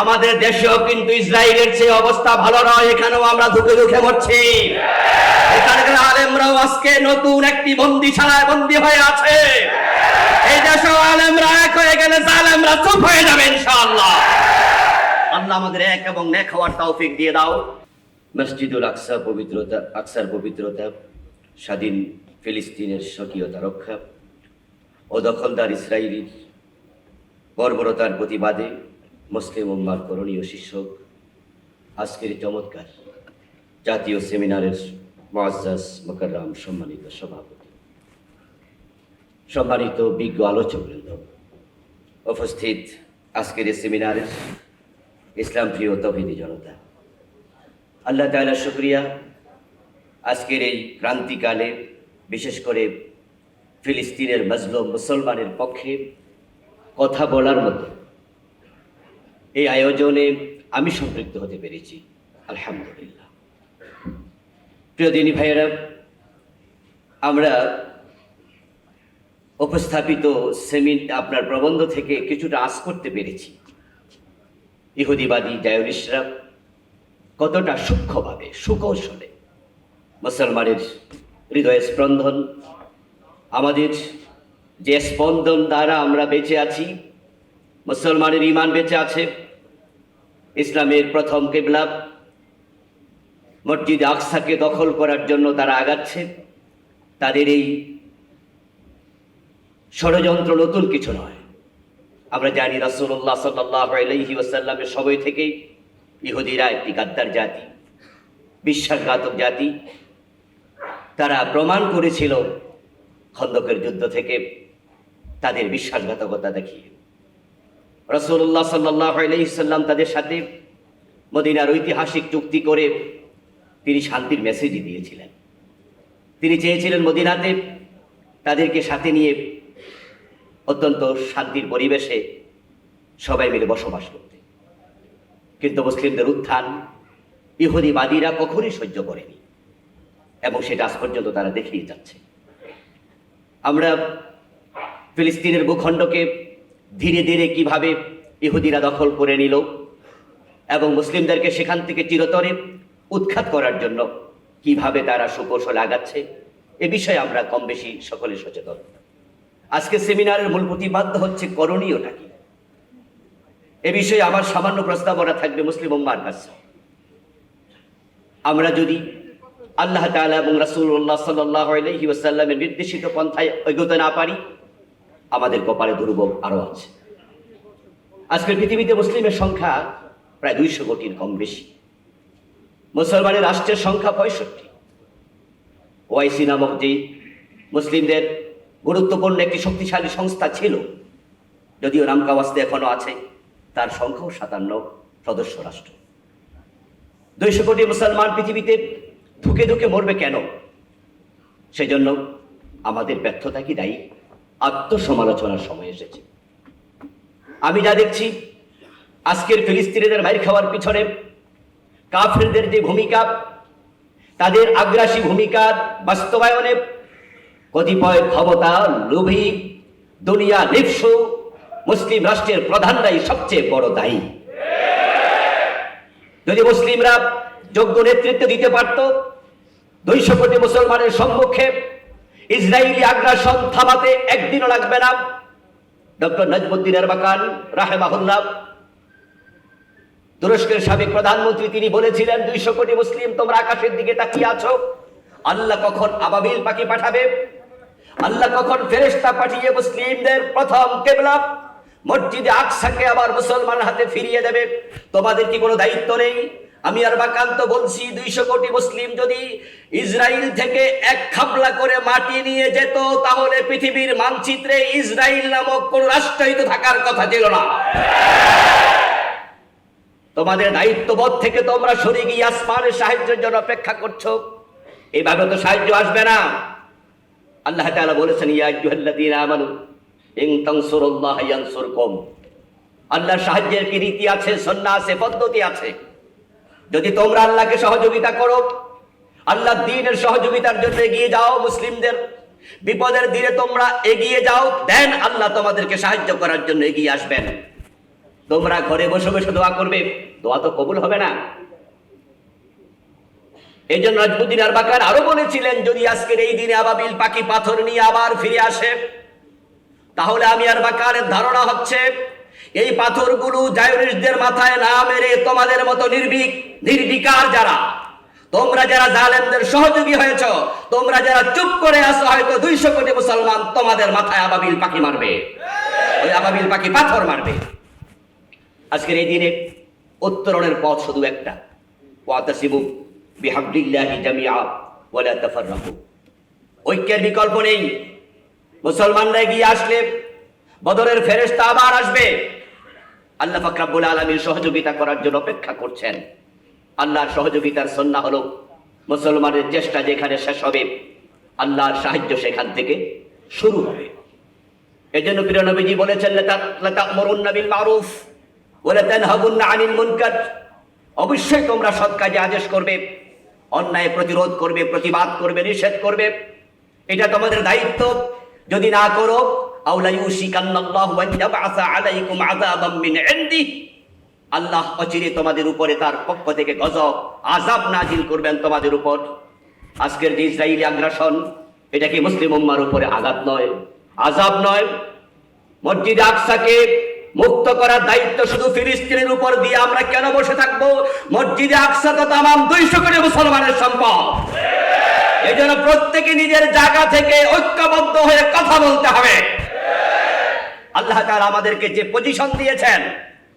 আমাদের দেশেও কিন্তু ইসরায়েলের চেয়ে অবস্থা ভালো নয়, এখানেও আমরা দুঃখে দুঃখে মরছি। এখানকার আলেমরাও আজকে নতুন একটি বন্দিশালায় বন্দি হয়ে আছে। এই দেশেও আলেমরা এক হয়ে গেলে জালেমরা চুপ হয়ে যাবে, ইনশাআল্লাহ। আল্লাহ আমাদের এক এবং নেক হওয়ার তৌফিক দিয়ে দাও। মসজিদুল আকসা পবিত্রতা, আকসার পবিত্রতা, স্বাধীন ফিলিস্তিনের স্বকীয়তা রক্ষা। ও দখলদার ইসরায়েলির বর্বরতার প্রতিবাদে মুসলিম উম্মার করণীয় শীর্ষক আজকের চমৎকার জাতীয় সেমিনারের মোয়াজ্জাজ মোকাররাম সম্মানিত সভাপতি। সম্মানিত বিজ্ঞ আলোচকবৃন্দ উপস্থিত আজকের এই সেমিনারের ইসলাম প্রিয় তভিদি জনতা, আল্লাহ তাআলা শুক্রিয়া। আজকের এই ক্রান্তিকালে বিশেষ করে ফিলিস্তিনের মজলুম মুসলমানের পক্ষে কথা বলার মতো এই আয়োজনে আমি সম্পৃক্ত হতে পেরেছি। আলহামদুলিল্লাহ। প্রিয় দিনী ভাইয়েরা, আমরা উপস্থাপিত সেমিন আপনার প্রবন্ধ থেকে কিছুটা আশ করতে পেরেছি। ইহুদিবাদী জায়নিসরা কতটা সূক্ষ্মভাবে, সুকৌশলে মুসলমানের হৃদয় স্পন্দন, আমাদের যে স্পন্দন দ্বারা আমরা বেঁচে আছি, মুসলমানের ইমান বেঁচে আছে ইসলামের প্রথম কেবলা মসজিদ আকসাকে দখল করার জন্য তারা আগাচ্ছে। তাদের এই ষড়যন্ত্র নতুন কিছু নয়। আমরা জানি রাসূলুল্লাহ সাল্লাল্লাহু আলাইহি ওয়াসাল্লামের সময় থেকেই ইহুদিরা একটি গাদ্দার জাতি, বিশ্বাসঘাতক জাতি। তারা প্রমাণ করেছিল খন্দকের যুদ্ধ থেকে তাদের বিশ্বাসঘাতকতা দেখিয়ে। রসুল্লাহ সাল্লাহ তাদের সাথে মদিনার ঐতিহাসিক চুক্তি করে তিনি শান্তির মেসেজই দিয়েছিলেন। তিনি চেয়েছিলেন মদিনাতে তাদেরকে সাথে নিয়ে অত্যন্ত শান্তির পরিবেশে সবাই মিলে বসবাস করতে। কিন্তু মুসলিমদের উত্থান ইহুদিবাদীরা কখনই সহ্য করেনি এবং সেটা আজ পর্যন্ত তারা দেখিয়ে যাচ্ছে। আমরা ফিলিস্তিনের ভূখণ্ডকে ধীরে ধীরে কীভাবে ইহুদিরা দখল করে নিল এবং মুসলিমদেরকে সেখান থেকে চিরতরে উৎখাত করার জন্য কীভাবে তারা সুকৌশল আগাচ্ছে, এ বিষয়ে আমরা কম বেশি সকলে সচেতন। আজকে সেমিনারের মূল প্রতিপাদ্য হচ্ছে করণীয়টা কি? এ বিষয়ে আমার সামান্য প্রস্তাবনা থাকবে মুসলিম উম্মার কাছে। আমরা যদি আল্লাহ তাআলা এবং রাসূলুল্লাহ সাল্লাল্লাহু আলাইহি ওয়াসাল্লামের নির্দেশিত পন্থায় এগোতে না পারি আমাদের কপালে দুর্ভোগ আরও আছে। আজকের পৃথিবীতে মুসলিমের সংখ্যা প্রায় দুইশো কোটির কম বেশি। মুসলমানের রাষ্ট্রের সংখ্যা পঁয়ষট্টি। ওয়াইসি নামক যেই মুসলিমদের গুরুত্বপূর্ণ একটি শক্তিশালী সংস্থা ছিল, যদিও নামকাওয়াস্তে এখনও আছে, তার সংখ্যাও সাতান্ন সদস্য রাষ্ট্র। দুইশো কোটি মুসলমান পৃথিবীতে ধুকে ধুকে মরবে কেন? সেজন্য আমাদের ব্যর্থতা কি দায়ী? আত্মসমালোচনার সময় এসেছে। আমি যা দেখছি, আজকের ফিলিস্তিনিদের মাইর খাওয়ার পিছনে কাফেরদের যে ভূমিকা, তাদের আগ্রাসী ভূমিকার বাস্তবায়নে কতিপয় ক্ষমতা, লোভী, দুনিয়া লিপস মুসলিম রাষ্ট্রের প্রধানরাই সবচেয়ে বড় দায়ী। যদি মুসলিমরা যোগ্য নেতৃত্ব দিতে পারত, দুইশো কোটি মুসলমানের সম্মুখে ইসরায়েলি আগ্রাসন থামাতে একদিনও লাগবে না। ডক্টর নজমুদ্দিন এরবাকান, রাহেমাহুল্লাহ। তুরস্কের সাবেক প্রধানমন্ত্রী, তিনি বলেছিলেন, দুইশো কোটি মুসলিম, তোমরা আকাশের দিকে তাকিয়ে আছো। আল্লাহ কখন আবাবিল পাখি পাঠাবে? আল্লাহ কখন ফেরেশতা পাঠিয়ে মুসলিমদের প্রথম কেবলা? মসজিদে আকসাকে আবার মুসলমান হাতে ফিরিয়ে দেবে। তোমাদের কি কোনো দায়িত্ব নেই? আমি আর বাকান্ত বলছি, দুইশো কোটি মুসলিম যদি ইসরায়েল থেকে এক খাবলা করে মাটি নিয়ে যেত, তাহলে পৃথিবীর মানচিত্রে ইসরায়েল নামক কোন রাষ্ট্রই তো থাকার কথা ছিল না। তোমাদের দায়িত্ববোধ থেকে তোমরা সরে গিয়ে আসমানের সাহায্যের জন্য অপেক্ষা করছ। এইভাবে তো সাহায্য আসবে না। আল্লাহ তাআলা বলেছেন, ইয়া আইয়ুহাল্লাযীনা আমানু, ইন তানসুরুল্লাহ ইয়ানসুরকুম। আল্লাহর সাহায্যের কি রীতি আছে সন্না আছে পদ্ধতি আছে? যদি তোমরা আল্লাহকে সহযোগিতা করো, আল্লাহ দিনের সহযোগিতার জন্য এগিয়ে যাও মুসলিমদের। বিপদের দিনে তোমরা এগিয়ে যাও দেন আল্লাহ তোমাদেরকে সাহায্য করার জন্য এগিয়ে আসবেন। তোমরা ঘরে বসে বসে দোয়া করবে, দোয়া তো কবুল হবে না। এই জন্য রাজবুদ্দিন আর বাকার আরও বলেছিলেন, যদি আজকের এই দিনে আবাবিল পাখি পাথর নিয়ে আবার ফিরে আসে, তাহলে আমি আর বাকারের ধারণা হচ্ছে এই পাথরগুলো জায়নিসদের মাথায় না মেরে তোমাদের মতো নির্ভীক, নির্বিকার যারা, তোমরা যারা জালেমদের সহযোগী হয়েছ, তোমরা যারা চুপ করে আসো হয়তো দুইশো কোটি মুসলমান তোমাদের মাথায় আবাবিল পাখি মারবে। ওই আবাবিল পাখি পাথর মারবে। আজকের এই দিনে উত্তরণের পথ শুধু একটা। ওয়াতাসিবু বিহাবদিল্লাহি জামিআ ওয়ালা তাফাররাকু। ঐক্যের বিকল্প নেই। মুসলমানরা এগিয়ে আসলে বদরের ফেরেশতা আবার আসবে। আল্লাহ ফাকরাবুল আলমীর সহযোগিতা করার জন্য অপেক্ষা করছেন। আল্লাহর সহযোগিতার সন্না হলো মুসলমানের চেষ্টা যেখানে শেষ হবে, আল্লাহর সাহায্য সেখান থেকে শুরু হবে। এজন্য প্রিয় নবীজি বলেছেন মারুফ আনিল মুনকার। অবশ্যই তোমরা সৎ কাজে আদেশ করবে, অন্যায় প্রতিরোধ করবে, প্রতিবাদ করবে, নিষেধ করবে। এটা তোমাদের দায়িত্ব। যদি না করো আল্লাহ অচিরে তোমাদের উপরে তার পক্ষ থেকে গজব, আযাব নাজিল করবেন তোমাদের উপর। আজকের যে ইসরায়েলি আগ্রাসন, এটা কি মুসলিম উম্মার উপরে আঘাত নয়? আজাব নয়। মসজিদ আকসাকে মুক্ত করার দায়িত্ব শুধু ফিলিস্তিনের উপর দিয়ে আমরা কেন বসে থাকব? মসজিদে আকসা তো তামাম দুইশো কোটি মুসলমানের সম্পদ। এই জন্য প্রত্যেকে নিজের জায়গা থেকে ঐক্যবদ্ধ হয়ে কথা বলতে হবে। আল্লাহ তাআলা আমাদেরকে যে পজিশন দিয়েছেন,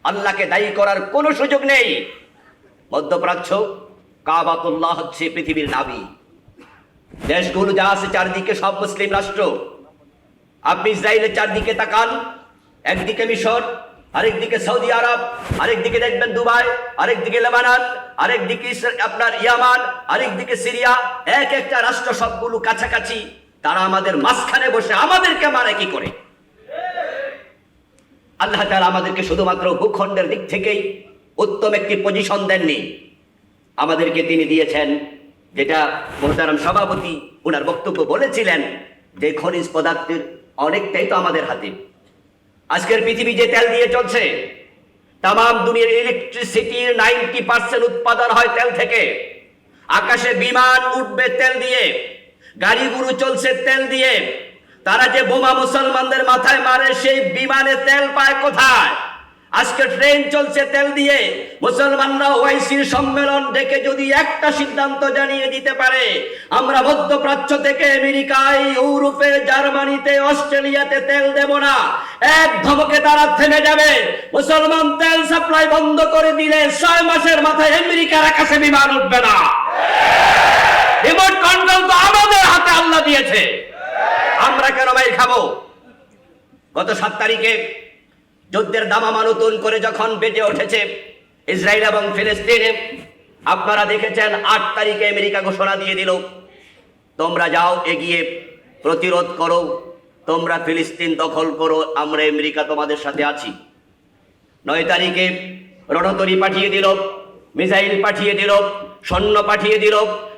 আল্লাহকে দায়ী করার কোনো সুযোগ নেই। মধ্যপ্রাচ্য, কাবাতুল্লাহ হচ্ছে পৃথিবীর নাবি। দেশগুলো যা আছে চারদিকে সব মুসলিম রাষ্ট্র। আপনি ইসরায়েলের চারদিকে তাকান, একদিকে মিশর, আরেকদিকে সৌদি আরব, আরেকদিকে দেখবেন দুবাই, আরেকদিকে লেবানন, আরেকদিকে আপনার ইয়ামান, আরেকদিকে সিরিয়া, এক একটা রাষ্ট্র সবগুলো কাছাকাছি। তারা আমাদের মাঝখানে বসে আমাদেরকে মারে কি করে? আল্লাহ তাআলা আমাদেরকে শুধুমাত্র ভূখণ্ডের দিক থেকেই উত্তম একটি পজিশন দেননি। আমাদেরকে তিনি দিয়েছেন, যেটা মোহতারাম সভাপতি ওনার বক্তব্য বলেছিলেন, যে খনিজ পদার্থের অনেকটাই তো আমাদের হাতে। আজকের পৃথিবী যে তেল দিয়ে চলছে তাম দুনিয়ার ইলেকট্রিসিটির নাইনটি পার্সেন্ট উৎপাদন হয় তেল থেকে। আকাশে বিমান উঠবে তেল দিয়ে, গাড়িগুলো চলছে তেল দিয়ে তারা যে বোমা মুসলমানদের মাথায় মারে, সেই বিমানে তেল পায় কোথায়? আজকে ট্রেন চলছে তেল দিয়ে। মুসলমানরা ওয়াইসির সম্মেলন ডেকে যদি একটা সিদ্ধান্ত জানিয়ে দিতে পারে, আমরা মধ্যপ্রাচ্য থেকে আমেরিকায়, ইউরোপে, জার্মানিতে, অস্ট্রেলিয়াতে তেল দেব না। এক ধমকে তারা থেমে যাবে। মুসলমান তেল সাপ্লাই বন্ধ করে দিলে ছয় মাসের মাথায় আমেরিকার আকাশে বিমান উঠবে না। রিমোট কন্ট্রোল তো আমাদের হাতে আল্লাহ দিয়েছে। আমরা কেন ভাই খাব? গত সাত তারিখে যুদ্ধের দামামা নতুন করে যখন বেজে উঠেছে ইসরায়েল এবং ফিলিস্তিনে, আপনারা দেখেছেন আট তারিখে আমেরিকা ঘোষণা দিয়ে দিল, তোমরা যাও, এগিয়ে প্রতিরোধ করো, তোমরা ফিলিস্তিন দখল করো, আমরা আমেরিকা তোমাদের সাথে আছি। নয় তারিখে রণতরী পাঠিয়ে দিল, মিসাইল পাঠিয়ে দিল, সৈন্য পাঠিয়ে দিল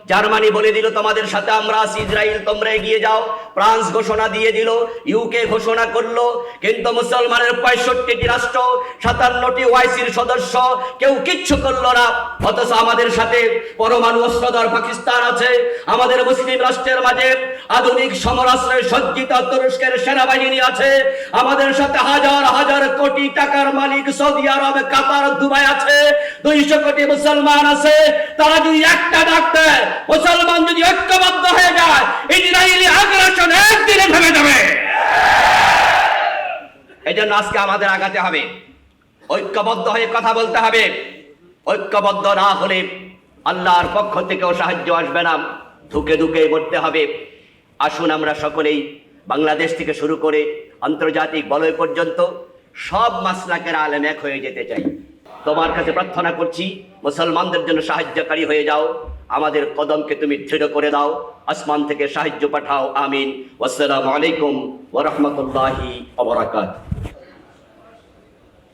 জার্মানি বলে দিল, তোমাদের সাথে আমরা আছি, ইসরায়েল, তোমরা এগিয়ে যাও। ফ্রান্স ঘোষণা দিয়ে দিল, ইউকে ঘোষণা করল, কিন্তু মুসলমানের পঁয়ষট্টিটি রাষ্ট্র, সাতান্নটি ওয়াইসির সদস্য, কেউ কিচ্ছু করল না। অথচ আমাদের সাথে পরমাণু অস্ত্রধর পাকিস্তান আছে। আমাদের মুসলিম রাষ্ট্রের মাঝে আধুনিক সমরাস্ত্রে সজ্জিত তুরস্কের সেনাবাহিনী আছে। আমাদের সাথে হাজার হাজার কোটি টাকার মালিক সৌদি আরব, কাতার, দুবাই আছে। দুইশো কোটি মুসলমান আছে। তারা যদি একটা ডাক দেয় মুসলমান যদি ঐক্যবদ্ধ হয়ে যায় ইসরায়েলি আগ্রাসন একদিনে থেমে যাবে। এই জন্য আজকে আমাদের আগাতে হবে। ঐক্যবদ্ধ হয়ে কথা বলতে হবে। ঐক্যবদ্ধ না হলে আল্লাহর পক্ষ থেকেও সাহায্য আসবে না। ধুকে ধুকে মরতে হবে। আসুন আমরা সকলেই বাংলাদেশ থেকে শুরু করে আন্তর্জাতিক বলয় পর্যন্ত সব মাসলাকের আলেম এক হয়ে যেতে চাই। তোমার কাছে প্রার্থনা করছি, মুসলমানদের জন্য সাহায্যকারী হয়ে যাও। আমাদের কদমকে তুমি দৃঢ় করে দাও, আসমান থেকে সাহায্য পাঠাও, আমিন। আসসালামু আলাইকুম ওরহমতুল্লাহি অবরাকাত